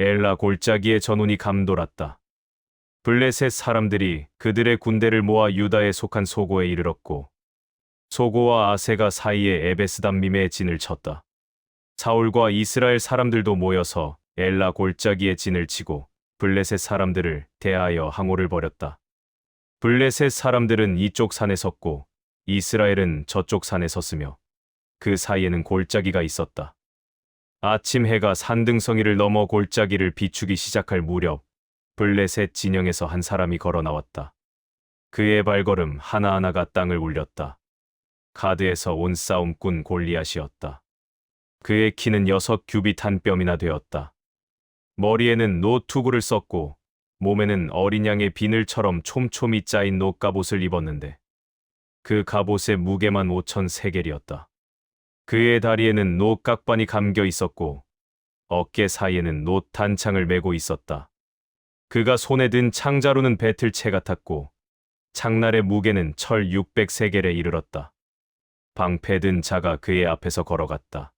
엘라 골짜기의 전운이 감돌았다. 블레셋 사람들이 그들의 군대를 모아 유다에 속한 소고에 이르렀고 소고와 아세가 사이에 에베스담밈의 진을 쳤다. 사울과 이스라엘 사람들도 모여서 엘라 골짜기에 진을 치고 블레셋 사람들을 대하여 항오를 벌였다. 블레셋 사람들은 이쪽 산에 섰고 이스라엘은 저쪽 산에 섰으며 그 사이에는 골짜기가 있었다. 아침 해가 산등성이를 넘어 골짜기를 비추기 시작할 무렵 블레셋 진영에서 한 사람이 걸어 나왔다. 그의 발걸음 하나하나가 땅을 울렸다. 가드에서 온 싸움꾼 골리앗이었다. 그의 키는 여섯 규빗 한 뼘이나 되었다. 머리에는 노 투구를 썼고 몸에는 어린 양의 비늘처럼 촘촘히 짜인 노 갑옷을 입었는데 그 갑옷의 무게만 오천 세겔이었다. 그의 다리에는 노 깍반이 감겨 있었고 어깨 사이에는 노 단창을 메고 있었다. 그가 손에 든 창자루는 배틀채 같았고 창날의 무게는 철 600세겔에 이르렀다. 방패 든 자가 그의 앞에서 걸어갔다.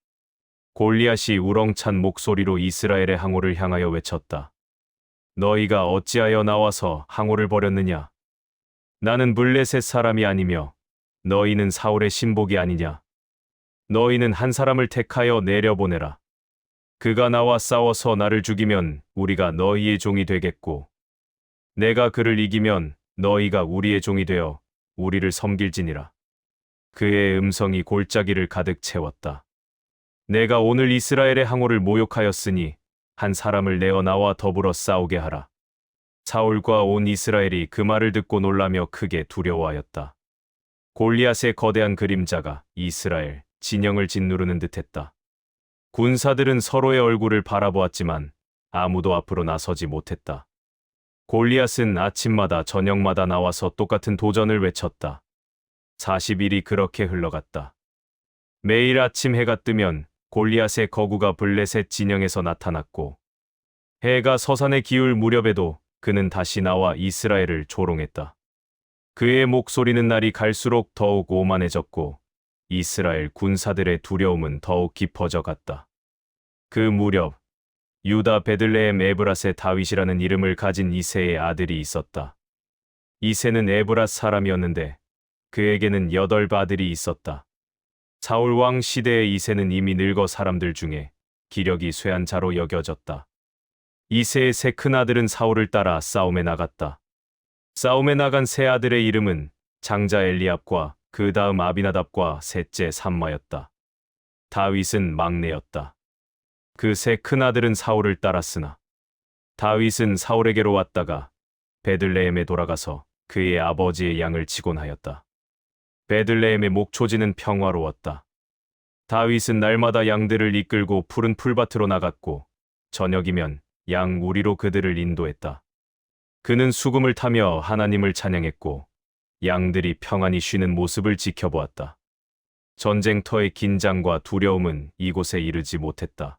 골리앗이 우렁찬 목소리로 이스라엘의 항오를 향하여 외쳤다. 너희가 어찌하여 나와서 항오를 벌였느냐? 나는 블레셋 사람이 아니며 너희는 사울의 신복이 아니냐? 너희는 한 사람을 택하여 내려보내라. 그가 나와 싸워서 나를 죽이면 우리가 너희의 종이 되겠고, 내가 그를 이기면 너희가 우리의 종이 되어 우리를 섬길지니라. 그의 음성이 골짜기를 가득 채웠다. 내가 오늘 이스라엘의 항오를 모욕하였으니 한 사람을 내어 나와 더불어 싸우게 하라. 사울과 온 이스라엘이 그 말을 듣고 놀라며 크게 두려워하였다. 골리앗의 거대한 그림자가 이스라엘 진영을 짓누르는 듯했다. 군사들은 서로의 얼굴을 바라보았지만 아무도 앞으로 나서지 못했다. 골리앗은 아침마다 저녁마다 나와서 똑같은 도전을 외쳤다. 40일이 그렇게 흘러갔다. 매일 아침 해가 뜨면 골리앗의 거구가 블레셋 진영에서 나타났고 해가 서산에 기울 무렵에도 그는 다시 나와 이스라엘을 조롱했다. 그의 목소리는 날이 갈수록 더욱 오만해졌고 이스라엘 군사들의 두려움은 더욱 깊어져 갔다. 그 무렵 유다 베들레헴 에브라세 다윗이라는 이름을 가진 이세의 아들이 있었다. 이세는 에브랏 사람이었는데 그에게는 여덟 아들이 있었다. 사울 왕 시대의 이세는 이미 늙어 사람들 중에 기력이 쇠한 자로 여겨졌다. 이세의 세 큰 아들은 사울을 따라 싸움에 나갔다. 싸움에 나간 세 아들의 이름은 장자 엘리압과 그 다음 아비나답과 셋째 삼마였다. 다윗은 막내였다. 그 세 큰 아들은 사울을 따랐으나 다윗은 사울에게로 왔다가 베들레헴에 돌아가서 그의 아버지의 양을 치곤 하였다. 베들레헴의 목초지는 평화로웠다. 다윗은 날마다 양들을 이끌고 푸른 풀밭으로 나갔고 저녁이면 양 우리로 그들을 인도했다. 그는 수금을 타며 하나님을 찬양했고 양들이 평안히 쉬는 모습을 지켜보았다. 전쟁터의 긴장과 두려움은 이곳에 이르지 못했다.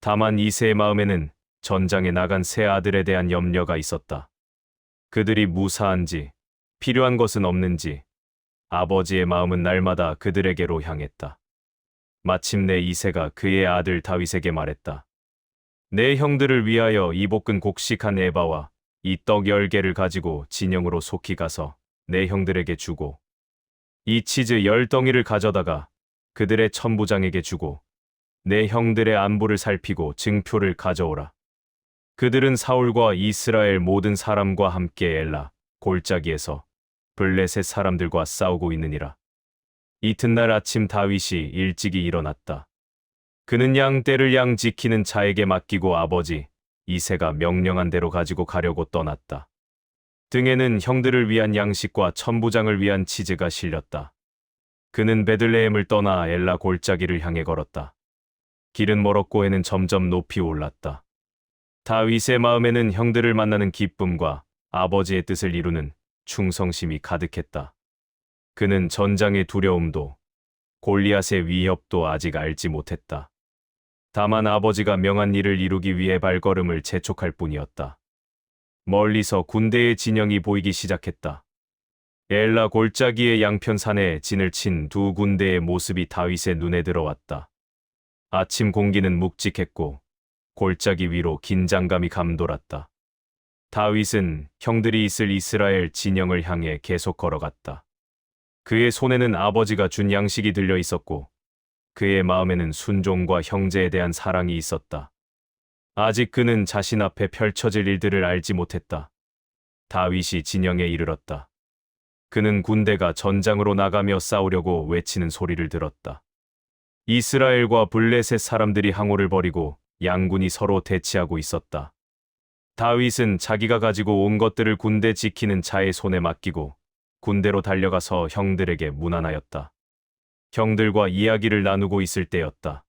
다만 이세의 마음에는 전장에 나간 세 아들에 대한 염려가 있었다. 그들이 무사한지, 필요한 것은 없는지, 아버지의 마음은 날마다 그들에게로 향했다. 마침내 이세가 그의 아들 다윗에게 말했다. 내 형들을 위하여 이 볶은 곡식한 에바와 이 떡 열 개를 가지고 진영으로 속히 가서 내 형들에게 주고 이 치즈 열 덩이를 가져다가 그들의 천부장에게 주고 내 형들의 안부를 살피고 증표를 가져오라. 그들은 사울과 이스라엘 모든 사람과 함께 엘라 골짜기에서 블레셋 사람들과 싸우고 있느니라. 이튿날 아침 다윗이 일찍이 일어났다. 그는 양 떼를 양 지키는 자에게 맡기고 아버지 이세가 명령한 대로 가지고 가려고 떠났다. 등에는 형들을 위한 양식과 천부장을 위한 치즈가 실렸다. 그는 베들레헴을 떠나 엘라 골짜기를 향해 걸었다. 길은 멀었고 해는 점점 높이 올랐다. 다윗의 마음에는 형들을 만나는 기쁨과 아버지의 뜻을 이루는 충성심이 가득했다. 그는 전장의 두려움도 골리앗의 위협도 아직 알지 못했다. 다만 아버지가 명한 일을 이루기 위해 발걸음을 재촉할 뿐이었다. 멀리서 군대의 진영이 보이기 시작했다. 엘라 골짜기의 양편산에 진을 친 두 군대의 모습이 다윗의 눈에 들어왔다. 아침 공기는 묵직했고 골짜기 위로 긴장감이 감돌았다. 다윗은 형들이 있을 이스라엘 진영을 향해 계속 걸어갔다. 그의 손에는 아버지가 준 양식이 들려 있었고 그의 마음에는 순종과 형제에 대한 사랑이 있었다. 아직 그는 자신 앞에 펼쳐질 일들을 알지 못했다. 다윗이 진영에 이르렀다. 그는 군대가 전장으로 나가며 싸우려고 외치는 소리를 들었다. 이스라엘과 블레셋 사람들이 항호를 벌이고 양군이 서로 대치하고 있었다. 다윗은 자기가 가지고 온 것들을 군대 지키는 자의 손에 맡기고 군대로 달려가서 형들에게 문안하였다. 형들과 이야기를 나누고 있을 때였다.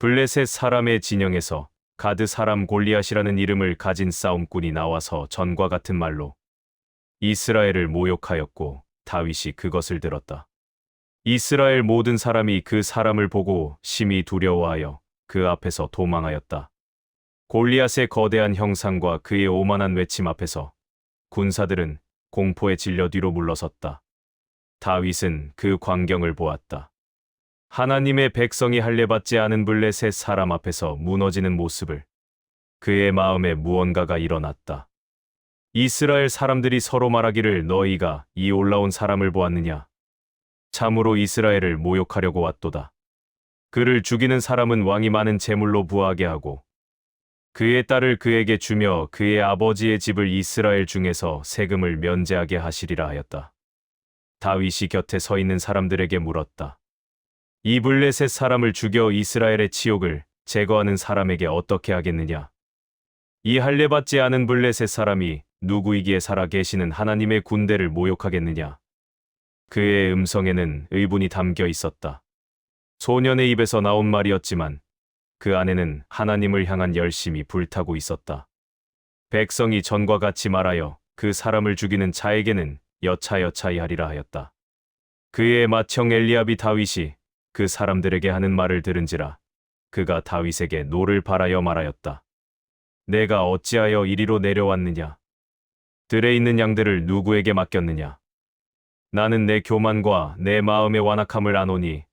블레셋 사람의 진영에서 가드 사람 골리앗이라는 이름을 가진 싸움꾼이 나와서 전과 같은 말로 이스라엘을 모욕하였고 다윗이 그것을 들었다. 이스라엘 모든 사람이 그 사람을 보고 심히 두려워하여 그 앞에서 도망하였다. 골리앗의 거대한 형상과 그의 오만한 외침 앞에서 군사들은 공포에 질려 뒤로 물러섰다. 다윗은 그 광경을 보았다. 하나님의 백성이 할례받지 않은 블레셋 사람 앞에서 무너지는 모습을 그의 마음에 무언가가 일어났다. 이스라엘 사람들이 서로 말하기를 너희가 이 올라온 사람을 보았느냐? 참으로 이스라엘을 모욕하려고 왔도다. 그를 죽이는 사람은 왕이 많은 재물로 부하게 하고 그의 딸을 그에게 주며 그의 아버지의 집을 이스라엘 중에서 세금을 면제하게 하시리라 하였다. 다윗이 곁에 서 있는 사람들에게 물었다. 이 블레셋 사람을 죽여 이스라엘의 치욕을 제거하는 사람에게 어떻게 하겠느냐? 이 할례받지 않은 블레셋 사람이 누구이기에 살아 계시는 하나님의 군대를 모욕하겠느냐? 그의 음성에는 의분이 담겨 있었다. 소년의 입에서 나온 말이었지만 그 안에는 하나님을 향한 열심이 불타고 있었다. 백성이 전과 같이 말하여 그 사람을 죽이는 자에게는 여차여차히 하리라 하였다. 그의 맏형 엘리압이 다윗이 그 사람들에게 하는 말을 들은지라 그가 다윗에게 노를 바라여 말하였다. 내가 어찌하여 이리로 내려왔느냐? 들에 있는 양들을 누구에게 맡겼느냐? 나는 내 교만과 내 마음의 완악함을 아노니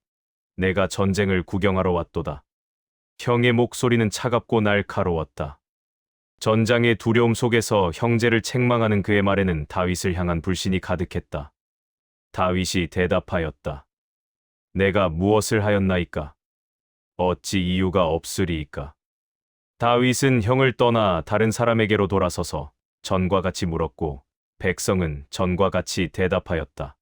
내가 전쟁을 구경하러 왔도다. 형의 목소리는 차갑고 날카로웠다. 전장의 두려움 속에서 형제를 책망하는 그의 말에는 다윗을 향한 불신이 가득했다. 다윗이 대답하였다. 내가 무엇을 하였나이까? 어찌 이유가 없으리이까? 다윗은 형을 떠나 다른 사람에게로 돌아서서 전과 같이 물었고 백성은 전과 같이 대답하였다.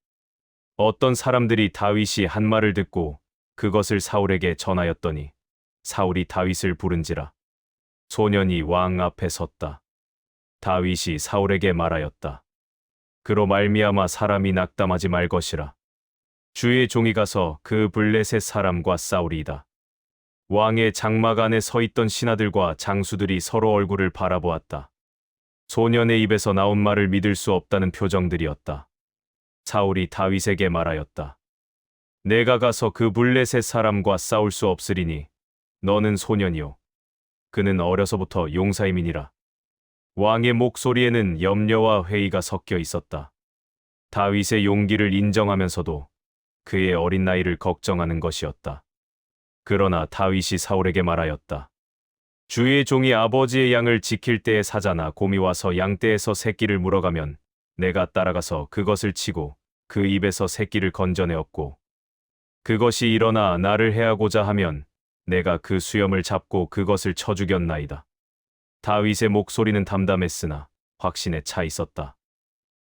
어떤 사람들이 다윗이 한 말을 듣고 그것을 사울에게 전하였더니 사울이 다윗을 부른지라 소년이 왕 앞에 섰다. 다윗이 사울에게 말하였다. 그로 말미암아 사람이 낙담하지 말 것이라. 주의 종이 가서 그 블레셋 사람과 싸우리이다. 왕의 장막 안에 서 있던 신하들과 장수들이 서로 얼굴을 바라보았다. 소년의 입에서 나온 말을 믿을 수 없다는 표정들이었다. 사울이 다윗에게 말하였다. 내가 가서 그 블레셋 사람과 싸울 수 없으리니 너는 소년이요. 그는 어려서부터 용사임이니라. 왕의 목소리에는 염려와 회의가 섞여 있었다. 다윗의 용기를 인정하면서도 그의 어린 나이를 걱정하는 것이었다. 그러나 다윗이 사울에게 말하였다. 주의 종이 아버지의 양을 지킬 때에 사자나 곰이 와서 양떼에서 새끼를 물어가면 내가 따라가서 그것을 치고 그 입에서 새끼를 건져내었고 그것이 일어나 나를 해하고자 하면 내가 그 수염을 잡고 그것을 쳐 죽였나이다. 다윗의 목소리는 담담했으나 확신에 차 있었다.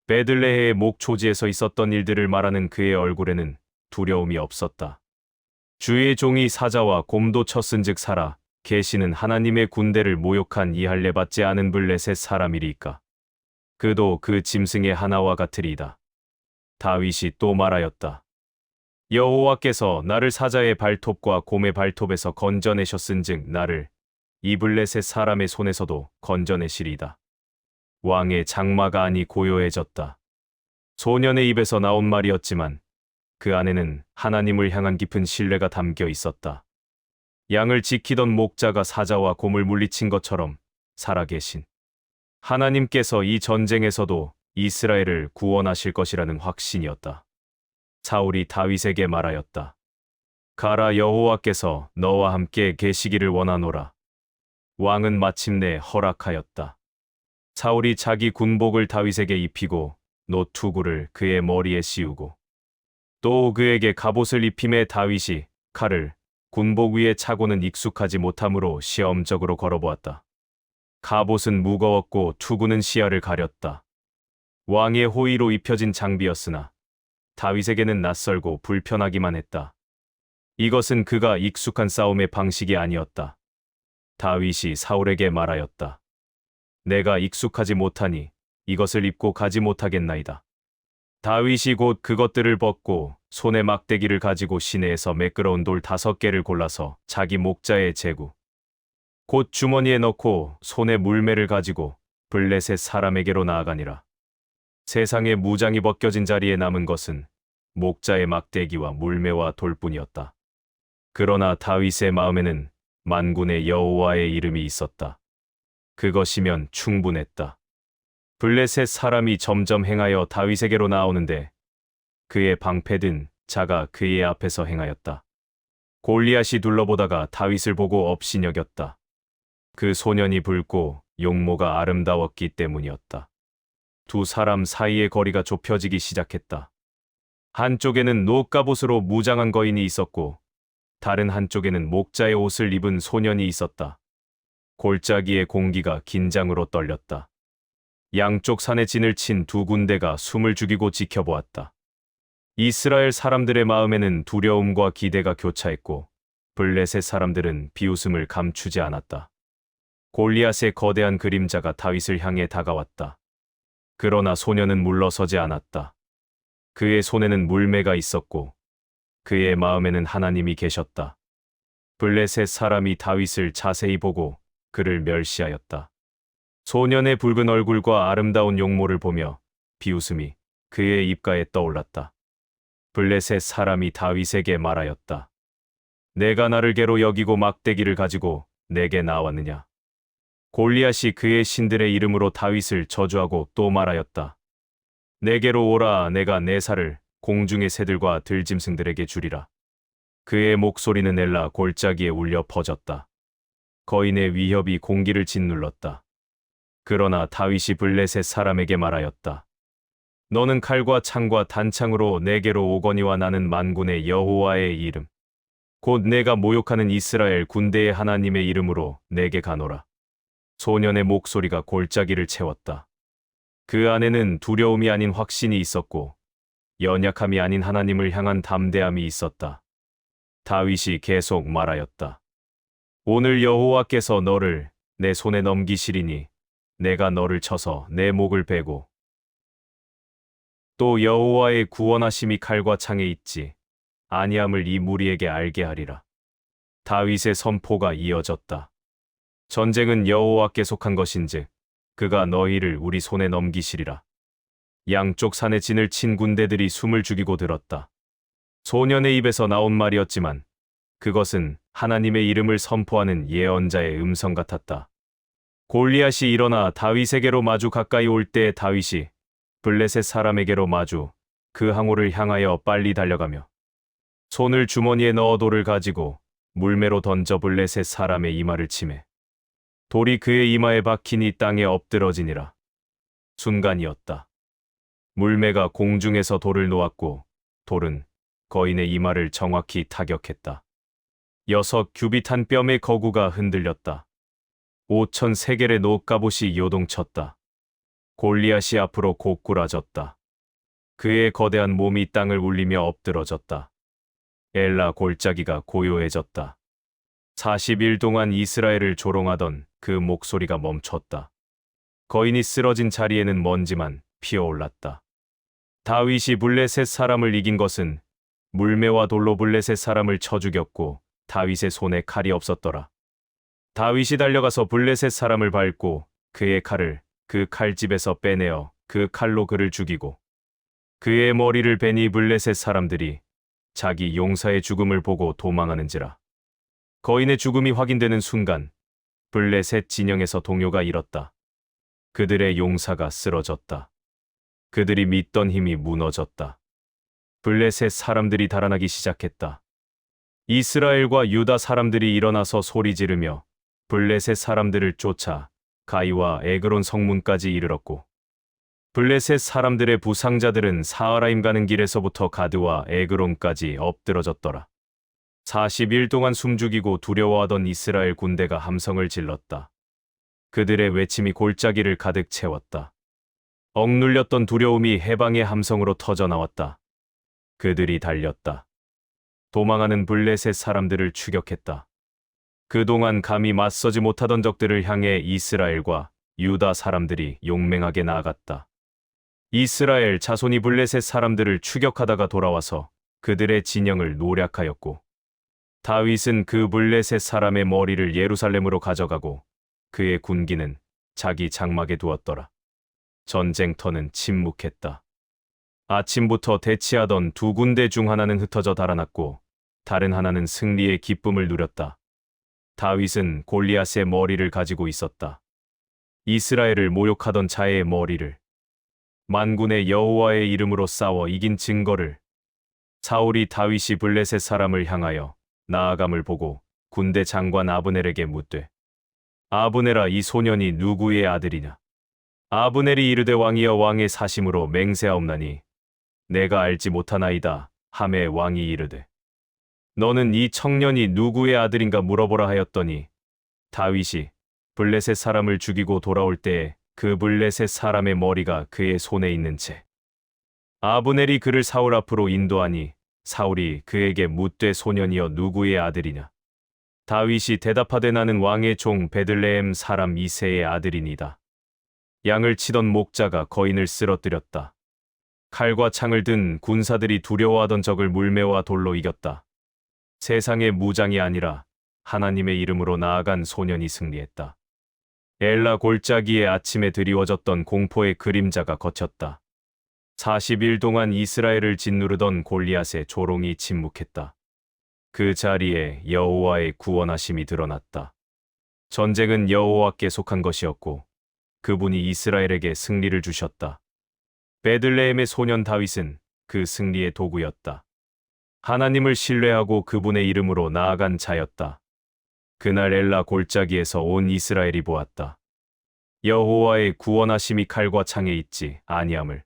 베들레헤의 목초지에서 있었던 일들을 말하는 그의 얼굴에는 두려움이 없었다. 주의 종이 사자와 곰도 쳤은즉 살아 계시는 하나님의 군대를 모욕한 이할례 받지 않은 블레셋 사람이리까. 그도 그 짐승의 하나와 같으리이다. 다윗이 또 말하였다. 여호와께서 나를 사자의 발톱과 곰의 발톱에서 건져내셨은즉 나를 이블레셋 사람의 손에서도 건져내시리이다. 왕의 장마가 아니 고요해졌다. 소년의 입에서 나온 말이었지만 그 안에는 하나님을 향한 깊은 신뢰가 담겨 있었다. 양을 지키던 목자가 사자와 곰을 물리친 것처럼 살아계신 하나님께서 이 전쟁에서도 이스라엘을 구원하실 것이라는 확신이었다. 사울이 다윗에게 말하였다. 가라 여호와께서 너와 함께 계시기를 원하노라. 왕은 마침내 허락하였다. 사울이 자기 군복을 다윗에게 입히고 노투구를 그의 머리에 씌우고 또 그에게 갑옷을 입힘에 다윗이 칼을 군복 위에 차고는 익숙하지 못하므로 시험적으로 걸어보았다. 갑옷은 무거웠고 투구는 시야를 가렸다. 왕의 호의로 입혀진 장비였으나 다윗에게는 낯설고 불편하기만 했다. 이것은 그가 익숙한 싸움의 방식이 아니었다. 다윗이 사울에게 말하였다. 내가 익숙하지 못하니 이것을 입고 가지 못하겠나이다. 다윗이 곧 그것들을 벗고 손에 막대기를 가지고 시내에서 매끄러운 돌 다섯 개를 골라서 자기 목자에 재고 곧 주머니에 넣고 손에 물매를 가지고 블레셋 사람에게로 나아가니라. 세상에 무장이 벗겨진 자리에 남은 것은 목자의 막대기와 물매와 돌뿐이었다. 그러나 다윗의 마음에는 만군의 여호와의 이름이 있었다. 그것이면 충분했다. 블레셋 사람이 점점 행하여 다윗에게로 나오는데 그의 방패든 자가 그의 앞에서 행하였다. 골리앗이 둘러보다가 다윗을 보고 업신여겼다. 그 소년이 붉고 용모가 아름다웠기 때문이었다. 두 사람 사이의 거리가 좁혀지기 시작했다. 한쪽에는 노갑옷으로 무장한 거인이 있었고 다른 한쪽에는 목자의 옷을 입은 소년이 있었다. 골짜기의 공기가 긴장으로 떨렸다. 양쪽 산에 진을 친 두 군대가 숨을 죽이고 지켜보았다. 이스라엘 사람들의 마음에는 두려움과 기대가 교차했고 블레셋 사람들은 비웃음을 감추지 않았다. 골리앗의 거대한 그림자가 다윗을 향해 다가왔다. 그러나 소년은 물러서지 않았다. 그의 손에는 물매가 있었고 그의 마음에는 하나님이 계셨다. 블레셋 사람이 다윗을 자세히 보고 그를 멸시하였다. 소년의 붉은 얼굴과 아름다운 용모를 보며 비웃음이 그의 입가에 떠올랐다. 블레셋 사람이 다윗에게 말하였다. 내가 나를 개로 여기고 막대기를 가지고 내게 나왔느냐? 골리앗이 그의 신들의 이름으로 다윗을 저주하고 또 말하였다. 내게로 오라 내가 내 살을 공중의 새들과 들짐승들에게 주리라. 그의 목소리는 엘라 골짜기에 울려 퍼졌다. 거인의 위협이 공기를 짓눌렀다. 그러나 다윗이 블레셋 사람에게 말하였다. 너는 칼과 창과 단창으로 내게로 오거니와 나는 만군의 여호와의 이름 곧 내가 모욕하는 이스라엘 군대의 하나님의 이름으로 내게 가노라. 소년의 목소리가 골짜기를 채웠다. 그 안에는 두려움이 아닌 확신이 있었고 연약함이 아닌 하나님을 향한 담대함이 있었다. 다윗이 계속 말하였다. 오늘 여호와께서 너를 내 손에 넘기시리니 내가 너를 쳐서 내 목을 베고 또 여호와의 구원하심이 칼과 창에 있지 아니함을 이 무리에게 알게 하리라. 다윗의 선포가 이어졌다. 전쟁은 여호와께 속한 것인즉 그가 너희를 우리 손에 넘기시리라. 양쪽 산에 진을 친 군대들이 숨을 죽이고 들었다. 소년의 입에서 나온 말이었지만 그것은 하나님의 이름을 선포하는 예언자의 음성 같았다. 골리앗이 일어나 다윗에게로 마주 가까이 올 때 다윗이 블레셋 사람에게로 마주 그 항우를 향하여 빨리 달려가며 손을 주머니에 넣어 돌을 가지고 물매로 던져 블레셋 사람의 이마를 치매 돌이 그의 이마에 박히니 땅에 엎드러지니라 순간이었다. 물매가 공중에서 돌을 놓았고 돌은 거인의 이마를 정확히 타격했다. 여섯 규빗한 뼘의 거구가 흔들렸다. 오천 세겔의 노갑옷이 요동쳤다. 골리앗이 앞으로 고꾸라졌다. 그의 거대한 몸이 땅을 울리며 엎드러졌다. 엘라 골짜기가 고요해졌다. 40일 동안 이스라엘을 조롱하던 그 목소리가 멈췄다. 거인이 쓰러진 자리에는 먼지만 피어올랐다. 다윗이 블레셋 사람을 이긴 것은 물매와 돌로 블레셋 사람을 쳐 죽였고 다윗의 손에 칼이 없었더라. 다윗이 달려가서 블레셋 사람을 밟고 그의 칼을 그 칼집에서 빼내어 그 칼로 그를 죽이고 그의 머리를 베니 블레셋 사람들이 자기 용사의 죽음을 보고 도망하는지라. 거인의 죽음이 확인되는 순간 블레셋 진영에서 동요가 일었다. 그들의 용사가 쓰러졌다. 그들이 믿던 힘이 무너졌다. 블레셋 사람들이 달아나기 시작했다. 이스라엘과 유다 사람들이 일어나서 소리 지르며 블레셋 사람들을 쫓아 가이와 에그론 성문까지 이르렀고 블레셋 사람들의 부상자들은 사하라임 가는 길에서부터 가드와 에그론까지 엎드러졌더라. 40일 동안 숨죽이고 두려워하던 이스라엘 군대가 함성을 질렀다. 그들의 외침이 골짜기를 가득 채웠다. 억눌렸던 두려움이 해방의 함성으로 터져 나왔다. 그들이 달렸다. 도망하는 블레셋 사람들을 추격했다. 그동안 감히 맞서지 못하던 적들을 향해 이스라엘과 유다 사람들이 용맹하게 나아갔다. 이스라엘 자손이 블레셋 사람들을 추격하다가 돌아와서 그들의 진영을 노략하였고 다윗은 그 블레셋 사람의 머리를 예루살렘으로 가져가고 그의 군기는 자기 장막에 두었더라. 전쟁터는 침묵했다. 아침부터 대치하던 두 군대 중 하나는 흩어져 달아났고 다른 하나는 승리의 기쁨을 누렸다. 다윗은 골리앗의 머리를 가지고 있었다. 이스라엘을 모욕하던 자의 머리를 만군의 여호와의 이름으로 싸워 이긴 증거를 사울이 다윗이 블레셋 사람을 향하여 나아감을 보고 군대 장관 아브넬에게 묻되 아브넬아 이 소년이 누구의 아들이냐 아브넬이 이르되 왕이여 왕의 사심으로 맹세하옵나니 내가 알지 못하나이다 함에 왕이 이르되. 너는 이 청년이 누구의 아들인가 물어보라 하였더니 다윗이 블레셋 사람을 죽이고 돌아올 때에 그 블레셋 사람의 머리가 그의 손에 있는 채 아브넬이 그를 사울 앞으로 인도하니 사울이 그에게 묻되 소년이여 누구의 아들이냐? 다윗이 대답하되 나는 왕의 종 베들레헴 사람 이세의 아들이니다. 양을 치던 목자가 거인을 쓰러뜨렸다 칼과 창을 든 군사들이 두려워하던 적을 물매와 돌로 이겼다 세상의 무장이 아니라 하나님의 이름으로 나아간 소년이 승리했다. 엘라 골짜기에 아침에 드리워졌던 공포의 그림자가 걷혔다. 40일 동안 이스라엘을 짓누르던 골리앗의 조롱이 침묵했다. 그 자리에 여호와의 구원하심이 드러났다. 전쟁은 여호와께 속한 것이었고 그분이 이스라엘에게 승리를 주셨다. 베들레헴의 소년 다윗은 그 승리의 도구였다. 하나님을 신뢰하고 그분의 이름으로 나아간 자였다. 그날 엘라 골짜기에서 온 이스라엘이 보았다. 여호와의 구원하심이 칼과 창에 있지 아니함을